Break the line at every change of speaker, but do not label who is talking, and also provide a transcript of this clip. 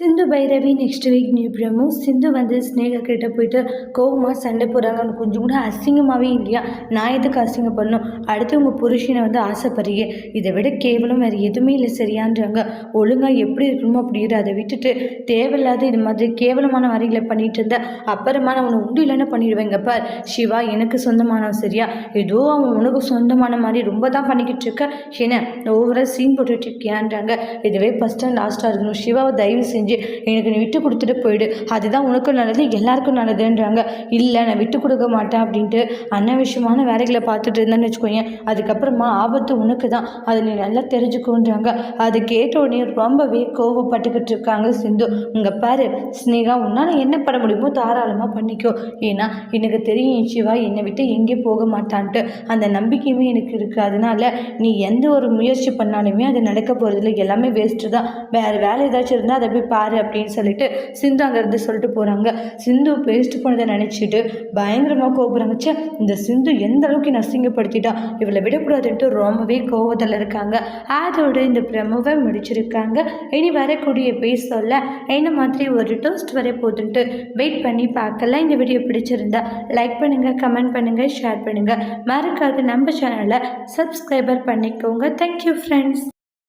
Sindhu Bhairavi next week new promo. Sindhu வந்து ஸ்னேகா கிட்ட போயிட்டு கோபமாக சண்டை போகிறாங்கன்னு கொஞ்சம் கூட அசிங்கமாகவே இல்லையா? நான் எதுக்கு அசிங்கம் பண்ணும் அடுத்து உங்கள் புருஷனை வந்து ஆசைப்படுறீங்க. இதை விட கேவலம் வேறு எதுவுமே இல்லை சரியான்றாங்க. ஒழுங்காக எப்படி இருக்கணுமோ அப்படி இரு அதை விட்டுட்டு தேவையில்லாத இது மாதிரி கேவலமான வரிகளை பண்ணிட்டு இருந்த அப்புறமா நான் உன்னை உண்டு இல்லைன்னு பண்ணிடுவேங்க பார். சிவா எனக்கு சொந்தமானவன் சரியா? ஏதோ அவன் உனக்கு சொந்தமான மாதிரி ரொம்ப தான் பண்ணிக்கிட்டு இருக்க. என்ன ஓவராக சீன் போட்டுட்டு இருக்கியான்றாங்க. இதுவே ஃபஸ்ட் அண்ட் லாஸ்ட்டாக இருக்கணும். சிவாவை தயவு செஞ்சு எனக்கு நீ விட்டு கொடுத்துட்டு போயிடு. அதுதான் உனக்கும் நல்லது எல்லாருக்கும் நல்லதுன்றாங்க. இல்லை நான் விட்டு கொடுக்க மாட்டேன் அப்படின்ட்டு அனாவசியமான வேலைகளை பார்த்துட்டு இருந்தேன்னு வச்சுக்கோங்க அதுக்கப்புறமா ஆபத்து உனக்கு தான் அதை நீ நல்லா தெரிஞ்சுக்கோன்றாங்க. அது கேட்ட உடனே ரொம்பவே கோவப்பட்டுக்கிட்டு இருக்காங்க சிந்து. இங்கே பாரு ஸ்னேகா உன்னால் என்ன பண்ண முடியுமோ தாராளமாக பண்ணிக்கோ. ஏன்னா எனக்கு தெரியும் சிவா என்னை விட்டு எங்கேயும் போக மாட்டான்ட்டு. அந்த நம்பிக்கையுமே எனக்கு இருக்குது அதனால நீ எந்த ஒரு முயற்சி பண்ணாலுமே அது நடக்க போகிறதில்ல எல்லாமே வேஸ்ட்டு தான். வேறு வேலை ஏதாச்சும் இருந்தால் அதை போய் பாரு அப்படின்னு சொல்லிட்டு சிந்து அங்கேருந்து சொல்லிட்டு போகிறாங்க சிந்து பேஸ்ட் போனதை நினச்சிட்டு பயங்கரமாக கோபுறாங்கச்சே இந்த சிந்து எந்த அளவுக்கு என்னை இவளை விடக்கூடாதுன்ட்டு ரொம்பவே கோவத்தில் இருக்காங்க. அதோட இந்த பிரமவை முடிச்சிருக்காங்க. இனி வரக்கூடிய பேசல என்ன மாதிரி ஒரு டோஸ்ட் வர போதுன்ட்டு வெயிட் பண்ணி பார்க்கலாம். இந்த வீடியோ பிடிச்சிருந்தா லைக் பண்ணுங்கள் கமெண்ட் பண்ணுங்கள் ஷேர் பண்ணுங்கள் மறக்காது நம்ம சேனலை சப்ஸ்கிரைபர் பண்ணிக்கோங்க. Thank you friends